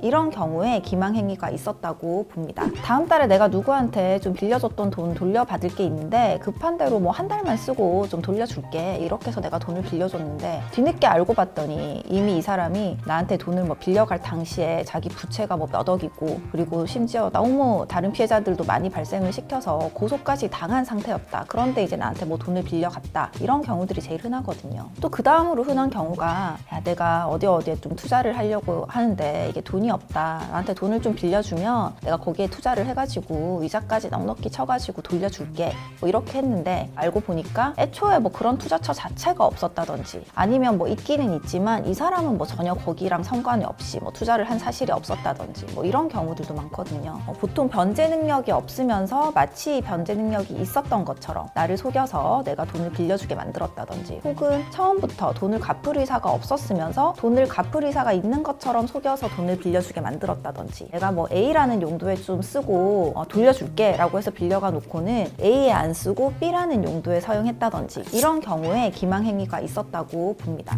이런 경우에 기망행위가 있었다고 봅니다. 다음 달에 내가 누구한테 좀 빌려줬던 돈 돌려받을 게 있는데 급한 대로 뭐 한 달만 쓰고 좀 돌려줄게 이렇게 해서 내가 돈을 빌려줬는데 뒤늦게 알고 봤더니 이미 이 사람이 나한테 돈을 뭐 빌려갈 당시에 자기 부채가 뭐 몇 억이고 그리고 심지어 너무 다른 피해자들도 많이 발생을 시켜서 고소까지 당한 상태였다. 그런데 이제 나한테 뭐 돈을 빌려갔다. 이런 경우들이 제일 흔하거든요. 또 그 다음으로 흔한 경우가 야, 내가 어디 어디에 좀 투자를 하려고 하는데 이게 돈이 없다. 나한테 돈을 좀 빌려주면 내가 거기에 투자를 해가지고 이자까지 넉넉히 쳐가지고 돌려줄게. 뭐 이렇게 했는데 알고 보니까 애초에 뭐 그런 투자처 자체가 없었다든지 아니면 뭐 있기는 있지만 이 사람은 뭐 전혀 거기랑 상관이 없이 뭐 투자를 한 사실이 없었다든지 뭐 이런 경우들도 많거든요. 어, 보통 변제 능력이 없으면서 마치 변제 능력이 있었던 것처럼 나를 속여서 내가 돈을 빌려주게 만들었다든지 혹은 처음부터 돈을 갚을 의사가 없었으면서 돈을 갚을 의사가 있는 것처럼 속여서 돈을 빌려주게 만들었다든지 내가 뭐 A라는 용도에 좀 쓰고 어, 돌려줄게 라고 해서 빌려가 놓고는 A에 안 쓰고 B라는 용도에 사용했다든지 이런 경우에 기망 행위가 있었다고 봅니다.